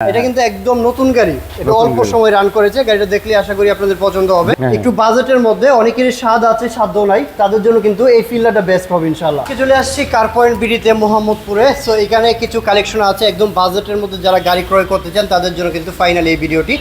এটা কিন্তু একদম নতুন গাড়ি। এটা অল্প সময় রান করেছে গাড়িটা দেখলে আশা করি আপনাদের পছন্দ হবে। হ্যাঁ। একটু বাজেটের মধ্যে অনেকেরই স্বাদ আছে সাধ্য নাই। তাদের জন্য কিন্তু এই ফিল্ডটা বেস্ট হবে ইনশাল্লাহ চলে আসছি কার পয়েন্ট বিডিতে মোহাম্মদপুরে। সো এখানে কিছু কালেকশন আছে একদম বাজেটের মধ্যে যারা গাড়ি ক্রয় করতে চান তাদের জন্য কিন্তু ফাইনাল এই ভিডিওটি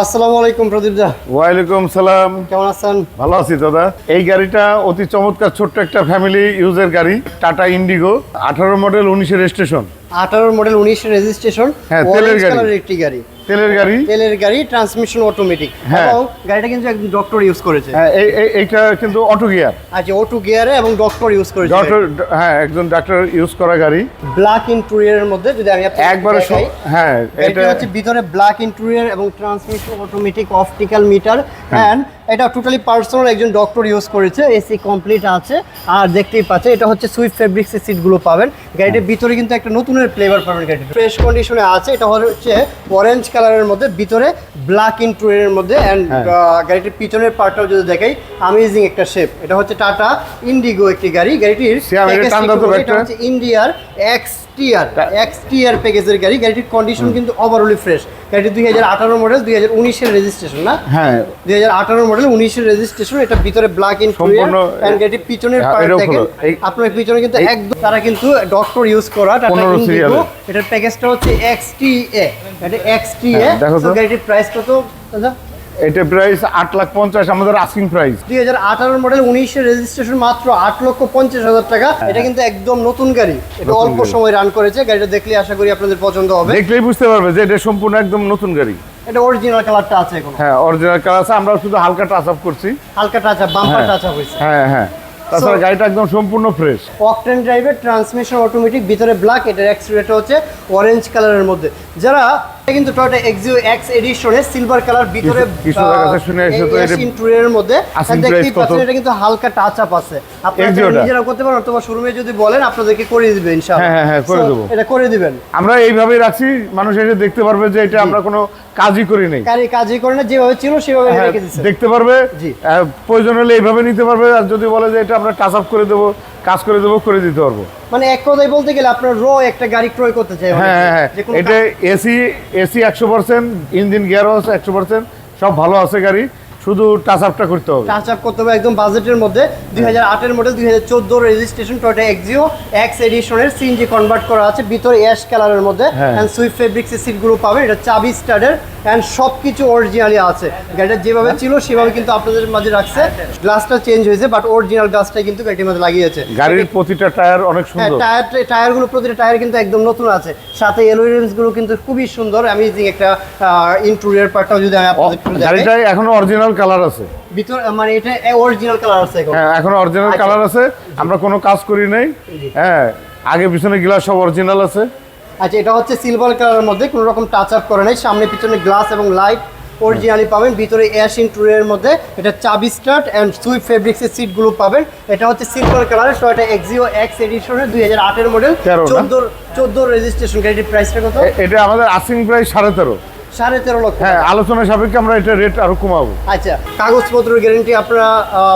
আসসালামু আলাইকুম প্রদীপ দা। ওয়ালাইকুম সালাম। কেমন আছেন? ভালো আছি দাদা। এই গাড়িটা অতি চমৎকার ছোট্ট একটা ফ্যামিলি ইউজের গাড়ি টাটা ইন্ডিগো আঠারো মডেল উনিশের রেজিস্ট্রেশন আঠারো মডেল উনিশের রেজিস্ট্রেশন হ্যাঁ, তেলের গাড়ি। একটি গাড়ি। তেলের গাড়ি। তেলের গাড়ি ট্রান্সমিশন অটোমেটিক হ্যাঁ। এবং গাড়িটা কিন্তু একদম ডক্টর ইউজ করেছে। হ্যাঁ এই- এই- এইটা কিন্তু অটো গিয়ার আচ্ছা অটো গিয়ারে এবং ডক্টর ইউজ করেছে ডক্টর হ্যাঁ একজন ডাক্তার ইউজ করা গাড়ি। ব্ল্যাক ইন্টেরিয়রের মধ্যে যদি আমি একবারে হ্যাঁ এটা হচ্ছে ভিতরে ব্ল্যাক ইন্টেরিয়র এবং ট্রান্সমিশন অটোমেটিক অপটিক্যাল মিটার হ্যাঁ। এটা টোটালি পার্সোনাল একজন ডক্টর ইউজ করেছে এসি কমপ্লিট আছে। আর দেখতেই পাচ্ছে এটা হচ্ছে সুইফট ফেব্রিক্স এর সিটগুলো পাবেন। গাড়িটার ভিতরে কিন্তু একটা নতুনের ফ্লেভার পাবেন গাড়িটা। ফ্রেশ কন্ডিশনে আছে এটা হচ্ছে অরেঞ্জ কালারের মধ্যে ভিতরে ব্ল্যাক ইন্টেরিয়রের মধ্যে। অ্যান্ড। গাড়িটির পিছনের পার্টটাও যদি দেখাই আমেজিং একটা শেপ এটা হচ্ছে টাটা ইন্ডিগো একটি গাড়ি। গাড়িটির ইন্ডিয়ার এক্স টিয়ার এক্স টিয়ার প্যাকেজের গাড়ি। গাড়িটির কন্ডিশন কিন্তু ওভারঅলি ফ্রেশ গাড়িটি দুই হাজার আঠারো মডেল দুই হাজার উনিশের রেজিস্ট্রেশন না? হ্যাঁ। দুই হাজার আঠারো মডেল উনিশের রেজিস্ট্রেশন এটা ভিতরে ব্ল্যাক ইন সম্পূর্ণ, গাড়িটির পিছনের হ্যাঁ, পার্ট দেখেন। আপনার পিছনে কিন্তু একদম তারা কিন্তু ডক্টর ইউজ করা টাটা ইন্ডিগো এটার প্যাকেজটা হচ্ছে এক্স টি এ এটা এক্স টি এ। গাড়িটির প্রাইস কত? দাদা এটা প্রাইস আট লাখ পঞ্চাশ আমাদের আস্কিং প্রাইস দুই হাজার আঠারো মডেল উনিশের রেজিস্ট্রেশন মাত্র আট লক্ষ পঞ্চাশ হাজার টাকা। এটা কিন্তু একদম নতুন গাড়ি। এটা অল্প সময় রান করেছে গাড়িটা দেখলে আশা করি আপনাদের পছন্দ হবে। দেখলেই বুঝতে পারবে যে এটা সম্পূর্ণ একদম নতুন গাড়ি। এটা অরিজিনাল কালারটা আছে এখন। হ্যাঁ অরিজিনাল কালার আছে আমরা শুধু হালকা টাচ আপ করছি। হালকা টাচ আপ বাম্পার হ্যাঁ। টাচ আপ হয়েছে। হ্যাঁ হ্যাঁ। তাছাড়া গাড়িটা একদম সম্পূর্ণ ফ্রেশ অকটেন ড্রাইভের ট্রান্সমিশন অটোমেটিক ভিতরে ব্ল্যাক এটার এক্সিলেটর হচ্ছে অরেঞ্জ কালারের মধ্যে। যারা কিন্তু টয়োটা এক্সিও এক্স এডিশনের সিলভার কালার ভিতরে এটা- ইন্টেরিয়রের মধ্যে। দেখতেই পাচ্ছেন এটা কিন্তু হালকা টাচ আপ আছে। আপনারা নিজেরা করতে পারেন অথবা শোরুমে যদি বলেন আপনাদেরকে করে দিবে ইনশাআল্লাহ। হ্যাঁ, হ্যাঁ, হ্যাঁ, করে দেবো। এটা করে দিবেন। আমরা এইভাবেই রাখছি মানুষ এসে দেখতে পারবে যে এটা আমরা কোনো কাজই করি নাই। কারি কাজই করে না যেভাবে ছিল সেভাবে হ্যাঁ, রেখে দিচ্ছে দেখতে পারবে প্রয়োজন হলে এইভাবে নিতে পারবে আর যদি বলে যে এটা আমরা টাচ আপ করে দেবো কাজ করে দেবো করে দিতে পারব। মানে এক কথায় বলতে গেলে আপনার র একটা গাড়ি ক্রয় করতে চাই হ্যাঁ হ্যাঁ হ্যাঁ। এটা এসি এসি একশো পার্সেন্ট ইঞ্জিন গিয়ার হাউস একশো পার্সেন্ট সব ভালো আছে গাড়ি। শুধু টাচ আপটা করতে হবে। টাচ আপ করতে হবে একদম বাজেটের মধ্যে। দুই হাজার আটের মডেল দুই হাজার চোদ্দ রেজিস্ট্রেশন টয়টা এক্সিও এক্স এডিশনের সিএনজি কনভার্ট করা আছে ভিতরে অ্যাশ কালারের মধ্যে। হ্যাঁ। অ্যান্ড সুইফট ফেব্রিক্সের সিটগুলো পাবেন এটা চাবি স্টার্টের অ্যান্ড সব কিছু অরিজিনালি আছে। গাড়িটা যেভাবে ছিল সেভাবে কিন্তু আপনাদের মাঝে রাখছে। গ্লাসটা চেঞ্জ হয়েছে বাট অরিজিনাল গ্লাসটাই কিন্তু গাড়ির মধ্যে লাগিয়েছে। গাড়ির প্রতিটা টায়ার অনেক হ্যাঁ সুন্দর। টায়ার টায়ারগুলো প্রতিটা টায়ার কিন্তু একদম নতুন আছে। সাথে এলোরিয়ামসগুলো কিন্তু খুবই সুন্দর অ্যামেজিং একটা ইন্টেরিয়র পার্টটাও যদি আমি আপনাদের গাড়িটায় এখনও অরিজিনাল কালার আছে। ভিতর মানে এটা অরিজিনাল কালার আছে এখন। হ্যাঁ এখনও অরিজিনাল আচ্ছা। কালার আছে। আমরা কোনো কাজ করি নাই। হ্যাঁ আগে পিছনে গ্লাস সব অরিজিনাল আছে। আচ্ছা এটা হচ্ছে সিলভার কালারের মধ্যে কোনো রকম টাচ আপ করে নাই। সামনে পিছনে গ্লাস এবং লাইট অরিজিনালি পাবেন। ভিতরে ইন্টুরিয়ার মধ্যে এটা চাবি স্টার্ট অ্যান্ড সুইফট ফেব্রিক্সের সিটগুলো পাবেন। এটা হচ্ছে সিলভার কালারের টয়টা এক্সিও এক্স এডিশনের দুই হাজার আটের মডেল 13 না? চোদ্দোর চোদ্দোর রেজিস্ট্রেশন গাড়িটির প্রাইসটা কত? এটা আমাদের আসিং প্রাইস সাড়ে তেরো। সাড়ে তেরো লক্ষ হ্যাঁ আলোচনা সাপেক্ষে আমরা এটা রেট আরও কমাবো। আচ্ছা কাগজপত্রের গ্যারেন্টি আপনারা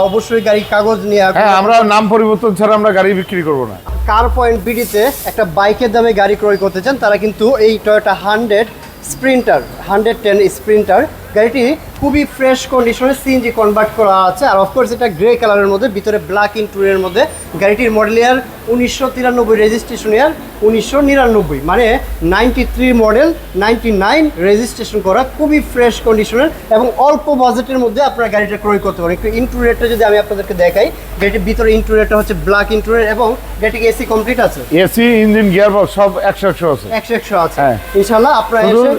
অবশ্যই গাড়ি কাগজ নিয়ে হ্যাঁ আমরা নাম পরিবর্তন ছাড়া আমরা গাড়ি বিক্রি করব না। কার পয়েন্ট বিডিতে একটা বাইকের দামে গাড়ি ক্রয় করতে চান তারা কিন্তু এই Toyota hundred sprinter hundred ten sprinter গাড়িটি খুবই ফ্রেশ কন্ডিশনে সিএনজি কনভার্ট করা আছে। আর অফকোর্স এটা গ্রে কালারের মধ্যে ভিতরে ব্ল্যাক ইন্টুরিয়ার মধ্যে। গাড়িটির মডেল ইয়ার উনিশশো তিরানব্বই রেজিস্ট্রেশন ইয়ার উনিশশো নিরানব্বই। মানে ninety three model ninety nine registration করা খুবই ফ্রেশ কন্ডিশনের এবং অল্প বাজেটের মধ্যে আপনারা গাড়িটা ক্রয় করতে পারেন। একটু ইন্টুরিয়ারটা যদি আমি আপনাদেরকে দেখাই গাড়িটির ভিতরে ইন্টুরিয়ারটা হচ্ছে ব্ল্যাক ইন্টুরিয়ার এবং গাড়িটি এসি কমপ্লিট আছে? এসি ইঞ্জিন গিয়ার সব একশো একশো আছে। একশো একশো আছে। হ্যাঁ। ইনশাল্লাহ আপনারা এসে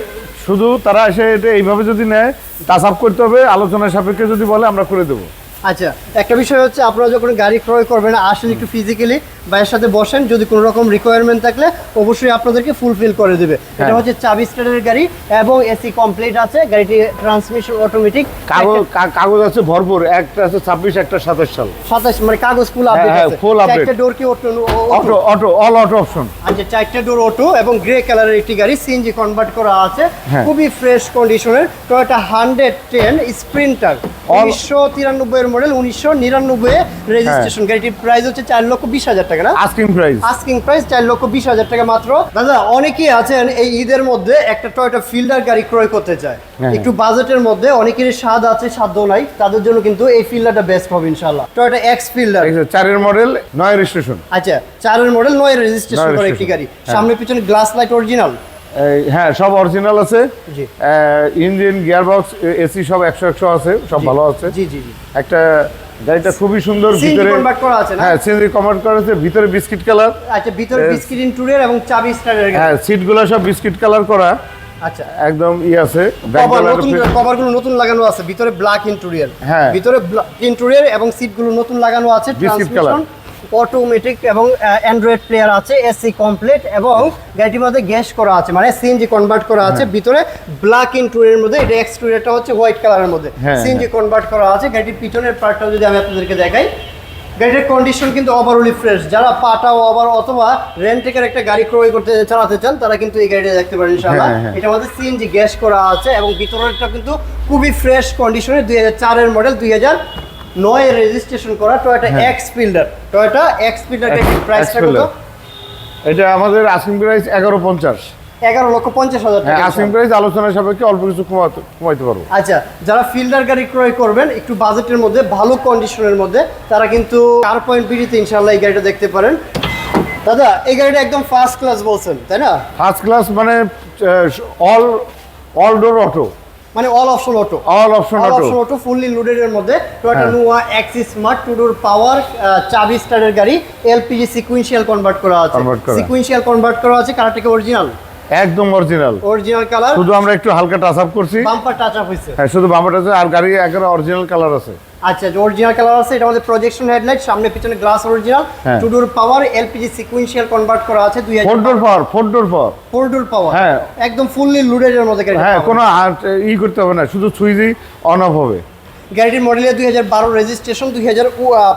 শুধু তারা এসে এটা এইভাবে যদি নেয় টাচ আপ করতে হবে, আলোচনার সাপেক্ষে যদি বলে আমরা করে দেবো। আচ্ছা একটা বিষয় হচ্ছে আপনারা যখন গাড়ি ক্রয় করবেন আসেন একটু ফিজিক্যালি ভাইয়ের সাথে বসেন যদি কোনো রকম রিকোয়ারমেন্ট থাকলে অবশ্যই আপনাদেরকে ফুলফিল করে দেবে। এটা হ্যাঁ। হচ্ছে চাবি স্টারের গাড়ি এবং এসি কমপ্লিট আছে গাড়িটি ট্রান্সমিশন অটোমেটিক কাগজ কাগজ আছে ভরপুর একটা আছে ছাব্বিশ একটা সাতাশ সাল। সাতাশ মানে কাগজ ফুল হ্যাঁ, আপডেট হ্যাঁ, আছে। full update। একটা ডোর কি auto auto auto all auto option আচ্ছা চারটে ডোর অটো এবং গ্রে কালারের একটি গাড়ি সিএনজি কনভার্ট করা আছে। হ্যাঁ। খুবই ফ্রেশ কন্ডিশনের টয়োটা হান্ড্রেড টেন স্প্রিন্টার উনিশশো তিরানব্বই এর মডেল উনিশশো নিরানব্বই রেজিস্ট্রেশন গাড়িটির প্রাইস হচ্ছে চার লক্ষ বিশ হাজার টাকা না? আস্কিং প্রাইস আস্কিং প্রাইস চার লক্ষ বিশ হাজার টাকা মাত্র। দাদা অনেকেই আছেন এই ঈদের মধ্যে একটা টয়টা ফিল্ডার গাড়ি ক্রয় করতে চায়। হ্যাঁ। একটু বাজেটের মধ্যে অনেকেরই স্বাদ আছে সাধ্য নাই। তাদের জন্য কিন্তু এই ফিল্ডারটা বেস্ট হবে ইনশাল্লাহ টয়টা এক্স ফিল্ডার চারের মডেল নয় রেজিস্ট্রেশন আচ্ছা চারের মডেল নয় রেজিস্ট্রেশন করা একটি গাড়ি। হ্যাঁ। সামনে পিছনে গ্লাস লাইট অরিজিনাল হ্যাঁ সব অরিজিনাল আছে। ইঞ্জিন গিয়ার বক্স এসি সব একশো একশো আছে সব ভালো আছে। একটা গাড়িটা খুবই সুন্দর ভিতরে? হ্যাঁ সিএনজি কনভার্ট করা আছে ভিতরে বিস্কিট কালার আচ্ছা ভিতরে বিস্কিট ইন্টুরিয়ার এবং চাবি স্টারের হ্যাঁ সিটগুলো সব বিস্কিট কালার করা। আচ্ছা। একদম ই আছে Back কভার নতুন লাগানো আছে ভিতরে ব্ল্যাক ইন্টেরিয়র হ্যাঁ। ভিতরে ইন্টেরিয়র এবং সিটগুলো নতুন লাগানো আছে Biscuit ট্রান্সমিশন অটোমেটিক এবং অ্যান্ড্রয়েড প্লেয়ার আছে এসি কমপ্লিট এবং গাড়িটির মধ্যে গ্যাস করা আছে মানে সিএনজি কনভার্ট করা আছে হ্যাঁ। ভিতরে ব্ল্যাক ইন্টেরিয়র মধ্যে এটা এক্সটেরিয়রটা হচ্ছে হোয়াইট কালারের মধ্যে হ্যাঁ, সিএনজি কনভার্ট করা আছে গাড়িটির পিছনের পার্টটাও যদি আমি আপনাদেরকে দেখাই গাড়ির কন্ডিশন কিন্তু ওভারঅলি ফ্রেশ যারা পাটা ওভার অথবা রেন্টেকের একটা গাড়ি ক্রয় করতে চালাতে চান তারা কিন্তু এই গাড়িটা দেখতে পারেন ইনশাআল্লাহ হ্যাঁ, হ্যাঁ। এটা আমাদের সিএনজি গ্যাস করা আছে এবং ভিতরেরটা কিন্তু খুবই ফ্রেশ কন্ডিশনে দুই হাজার চারের মডেল দুই হাজার নয় রেজিস্ট্রেশন করা Toyota. X Fielder Toyota X Fielder প্রাইসটা কত। এটা আমাদের আস্কিং প্রাইস এগারো পঞ্চাশ। এগারো লক্ষ পঞ্চাশ হাজার টাকা। আস্কিং প্রাইস আলোচনা সাপেক্ষে অল্প কিছু কমাতে কমাইতে পারব। আচ্ছা যারা ফিল্ডার গাড়ি ক্রয় করবেন একটু বাজেটের মধ্যে ভালো কন্ডিশনের মধ্যে তারা কিন্তু কার পয়েন্ট বিডিতে ইনশাল্লাহ এই গাড়িটা দেখতে পারেন। দাদা এই গাড়িটা একদম ফার্স্ট ক্লাস বলছেন তাই না? ফার্স্ট ক্লাস মানে অল অল ডোর অটো মানে all option auto all option all auto option auto fully loaded এর মধ্যে Toyota. Noah axis smart two door power চাবি স্টারের গাড়ি এলপিজি সিকুয়েন্সিয়াল কনভার্ট করা আছে। সিকোয়েন্সিয়াল সিকুয়েন্সিয়াল কনভার্ট করা আছে কালারটাকে অরিজিনাল একদম অরিজিনাল অরিজিনাল কালার শুধু আমরা একটু হালকা টাচ আপ করছি। বাম্পার টাচ আপ হয়েছে হ্যাঁ শুধু বাম্পার টাচ আর গাড়ি একেবারে অরিজিনাল কালার আছে। আচ্ছা অরিজিনাল কালার আছে এটা আমাদের প্রজেকশন হেডলাইট সামনে পিছনে গ্লাস অরিজিনাল হ্যাঁ। Two door power LPG sequential convert করা আছে দুই four door power four door power four door power হ্যাঁ। একদম ফুললি লোডেড এর মধ্যে গাড়ি হ্যাঁ কোনো ই করতে হবে না শুধু সুইচই অন অফ হবে। গাড়িটির মডেলের দুই হাজার বারো রেজিস্ট্রেশন দুই হাজার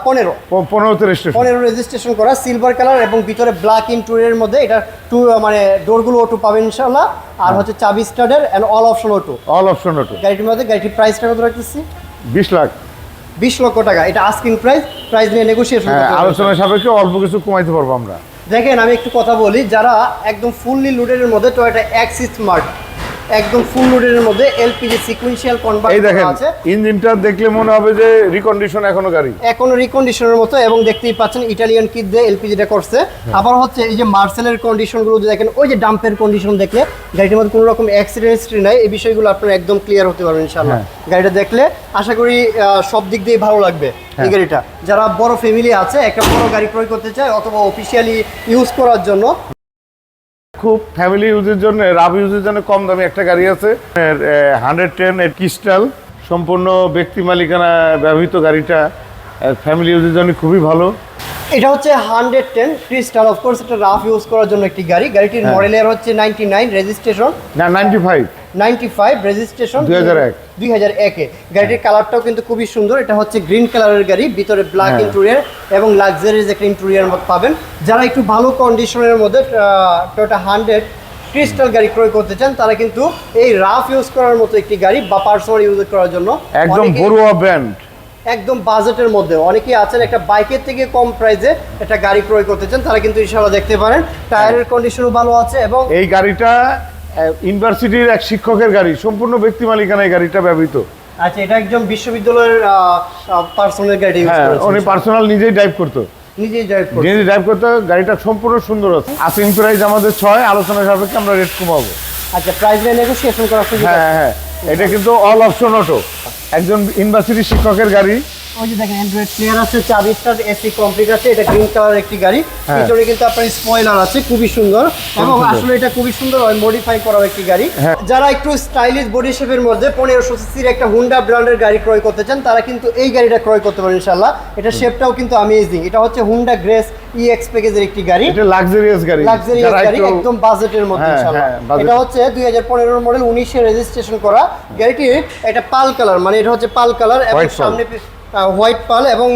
পনেরো। পনেরোতে পনেরো রেজিস্ট্রেশন করা সিলভার কালার এবং ভিতরে ব্ল্যাক ইন্টুরিয়ার মধ্যে এটা টু মানে ডোরগুলো অটো পাবেন ইনশাল্লাহ আর হচ্ছে চাবি starter and all option auto all option auto গাড়িটির মধ্যে গাড়িটির প্রাইসটা কত রাখতেছি? বিশ লাখ। বিশ লক্ষ টাকা। এটা আস্কিং প্রাইস প্রাইস নিয়ে নেগোসিয়েশন হ্যাঁ আলোচনা সাপেক্ষে অল্প কিছু কমাইতে পারব আমরা। দেখেন আমি একটু কথা বলি যারা একদম ফুললি লোডের মধ্যে টয়োটা অ্যাক্সিস স্মার্ট একদম ফুল লোডের মধ্যে এলপিজি সিকুয়েন্সিয়াল এই কনভার্ট দেখেন ইঞ্জিনটা দেখলে মনে হবে যে রিকন্ডিশন এখনও গাড়ি এখনও রিকন্ডিশনের মতো এবং দেখতেই পাচ্ছেন ইটালিয়ান কিট দিয়ে এলপিজিটা করছে হ্যাঁ। আবার হচ্ছে এই যে মার্সেলের কন্ডিশনগুলো যদি দেখেন ওই যে ডাম্পের কন্ডিশন দেখলে গাড়িটির মধ্যে কোনো রকম অ্যাক্সিডেন্ট হিস্ট্রি নাই এই বিষয়গুলো আপনারা একদম ক্লিয়ার হতে পারবেন ইনশাআল্লাহ হ্যাঁ। গাড়িটা দেখলে আশা করি সব দিক দিয়ে ভালো লাগবে এই হ্যাঁ। গাড়িটা যারা বড় ফ্যামিলি আছে একটা বড় গাড়ি ক্রয় করতে চায় অথবা অফিসিয়ালি ইউজ করার জন্য খুব ফ্যামিলি ইউজের জন্য রাফ ইউজের জন্য কম দামি একটা গাড়ি আছে। হান্ড্রেড টেন এর ক্রিস্টাল সম্পূর্ণ ব্যক্তি মালিকানা ব্যবহৃত গাড়িটা ফ্যামিলি ইউজের জন্য খুবই ভালো। এটা হচ্ছে hundred ten crystal of course এটা রাফ ইউজ করার জন্য একটি গাড়ি। গাড়িটির মডেল এর হচ্ছে নাইনটি নাইন রেজিস্ট্রেশন না ninety five ninety five registration 2001 দুই হাজার একে। গাড়িটির কালারটাও কিন্তু খুবই সুন্দর। এটা হচ্ছে গ্রিন কালারের গাড়ি ভিতরে ব্ল্যাক হ্যাঁ। ইন্টেরিয়ার এবং লাক্সারিজ একটা ইন্টেরিয়ার পাবেন। যারা একটু ভালো কন্ডিশনের মধ্যে টোটা হান্ড্রেড ক্রিস্টাল গাড়ি ক্রয় করতে চান তারা কিন্তু এই রাফ ইউজ করার মতো একটি গাড়ি বা পার্সোনাল ইউজ করার জন্য একদম বড়ুয়া ব্র্যান্ড একদম বাজেটের মধ্যে। অনেকেই আছেন একটা বাইকের থেকে কম প্রাইসে একটা গাড়ি ক্রয় করতে চান তারা কিন্তু ইনশাআল্লাহ দেখতে পারেন। টায়ারের কন্ডিশনও ভালো আছে এবং এই গাড়িটা ইউনিভার্সিটির এক শিক্ষকের গাড়ি সম্পূর্ণ ব্যক্তি মালিকানায় গাড়িটা ব্যবহৃত। আচ্ছা এটা একজন বিশ্ববিদ্যালয়ের পার্সোনাল গাড়ি হ্যাঁ উনি পার্সোনাল নিজেই ড্রাইভ করতো। নিজেই ড্রাইভ করছেন নিজে ড্রাইভ করতে গাড়িটা সম্পূর্ণ সুন্দর আছে। আসিং প্রাইস আমাদের ছয় আলোচনা সাপেক্ষে আমরা রেট কমাবো। আচ্ছা প্রাইস নিয়ে নেগোসিয়েশন করার সুযোগ হ্যাঁ হ্যাঁ এটা কিন্তু অল অপশন অটো একজন ইউনিভার্সিটি শিক্ষকের গাড়ি। ওই যে দেখেন অ্যান্ড্রয়েড প্লেয়ার আছে চাবি স্টার এসি কমপ্লিট আছে এটা গ্রিন কালার একটি গাড়ি। হ্যাঁ। কিন্তু আপনার স্পয়লার আছে খুবই সুন্দর। এবং আসলে এটা খুবই সুন্দর মডিফাই করা একটি গাড়ি। হ্যাঁ। যারা একটু স্টাইলিশ বডি শেপের মধ্যে পনেরোশো সিসির একটা হুন্ডা ব্র্যান্ডের গাড়ি ক্রয় করতে চান তারা কিন্তু এই গাড়িটা ক্রয় করতে পারেন ইনশাল্লাহ এটা শেপটাও কিন্তু অ্যামেজিং এটা হচ্ছে হুন্ডা গ্রেস ইএক্স প্যাকেজের একটি গাড়ি। এটা লাক্সারিয়াস গাড়ি। লাক্সারিয়াস গাড়ি একদম বাজেটের মধ্যে হ্যাঁ, ইনশাআল্লাহ। এটা হচ্ছে দুই হাজার পনেরো মডেল উনিশে রেজিস্ট্রেশন করা। গাড়িটির এটা পাল কালার মানে এটা হচ্ছে পাল কালার এবং সামনে হোয়াইট পাল এবং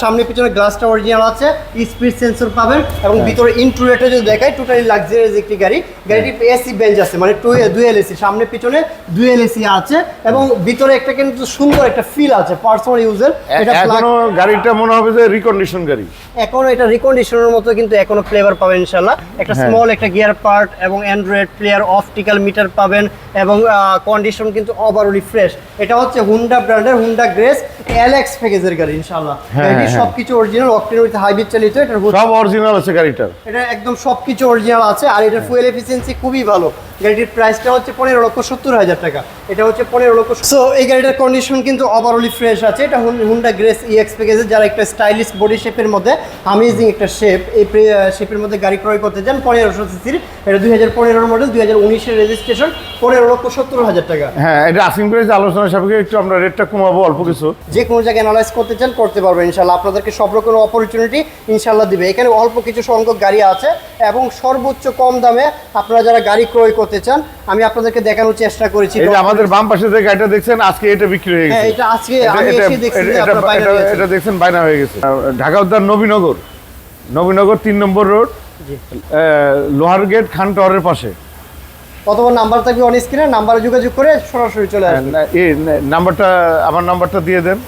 সামনে পিছনে গ্লাসটা অরিজিনাল আছে স্পিড সেন্সর পাবেন এবং ভিতরে ইন্টুরিয়ারটা যদি দেখায় টোটালি লাক্সারিয়াস একটি গাড়ি। গাড়িটির এসি বেঞ্চ আছে মানে টু ডুয়েল এসি সামনে পিছনে ডুয়েল এসি আছে এবং ভিতরে একটা কিন্তু সুন্দর একটা ফিল আছে পার্সোনাল ইউজের এটা গাড়িটা মনে হবে যে রিকন্ডিশন গাড়ি। এখনও এটা রিকন্ডিশনের মতো কিন্তু এখনও ফ্লেভার পাবেন ইনশাল্লাহ একটা হ্যাঁ। স্মল একটা গিয়ার পার্ট এবং অ্যান্ড্রয়েড প্লেয়ার অপটিক্যাল মিটার পাবেন এবং কন্ডিশন কিন্তু ওভারঅলি ফ্রেশ এটা হচ্ছে হুন্ডা ব্র্যান্ডের হুন্ডা গ্রেস এলএক্স প্যাকেজের গাড়ি ইনশাআল্লাহ। হ্যাঁ, এটি হ্যাঁ। সবকিছু অরিজিনাল অকটেন উইথ হাইব্রিড চালিত এটার সব অরিজিনাল আছে গাড়িটার। এটা একদম সবকিছু অরিজিনাল আছে আর এটা ফুয়েল এফিসিয়েন্সি খুবই ভালো। গাড়িটির প্রাইসটা হচ্ছে পনেরো লক্ষ সত্তর হাজার টাকা। এটা হচ্ছে পনেরো লক্ষ সো এই গাড়িটার কন্ডিশন কিন্তু ওভারঅলি ফ্রেশ আছে। এটা হুন্ডা গ্রেস ইএক্স প্যাকেজের যারা একটা স্টাইলিশ বডি শেপের মধ্যে আমেজিং একটা শেপ এই শেপের মধ্যে গাড়ি ক্রয় করতে চান পনেরোশো সিসির এটা দুই হাজার পনেরোর মডেল দুই হাজার উনিশের রেজিস্ট্রেশন পনেরো লক্ষ সত্তর হাজার টাকা। হ্যাঁ এটা আসিং প্রাইস আলোচনা সাপেক্ষে একটু আমরা রেটটা কমাবো অল্প কিছু। যে কোনো জায়গায় অ্যানালাইজ করতে চান করতে পারবেন ইনশাল্লাহ আপনাদেরকে সব রকম অপরচুনিটি ইনশাল্লাহ দিবে। এখানে অল্প কিছু সংখ্যক গাড়ি আছে এবং সর্বোচ্চ কম দামে আপনারা যারা গাড়ি ক্রয় করতে চান আমি আপনাদেরকে দেখানোর চেষ্টা করেছি এই যে আমাদের বাম পাশে যে গাড়িটা দেখছেন আজকে এটা বিক্রি হয়ে হ্যাঁ গেছে এটা আজকে আমি এসে দেখছি এটা- বাইরে এটা- রয়েছে। এটা দেখছেন বাইনা হয়ে গেছে। ঢাকা উদ্যান নবীনগর। নবীনগর তিন নম্বর রোড জি। লোহার গেট খান টাওয়ারের পাশে। অথবা নাম্বার থাকবে অন স্ক্রিনে নাম্বারে যোগাযোগ করে সরাসরি চলে আসবেন। এই নাম্বারটা আমার নাম্বারটা দিয়ে দেন।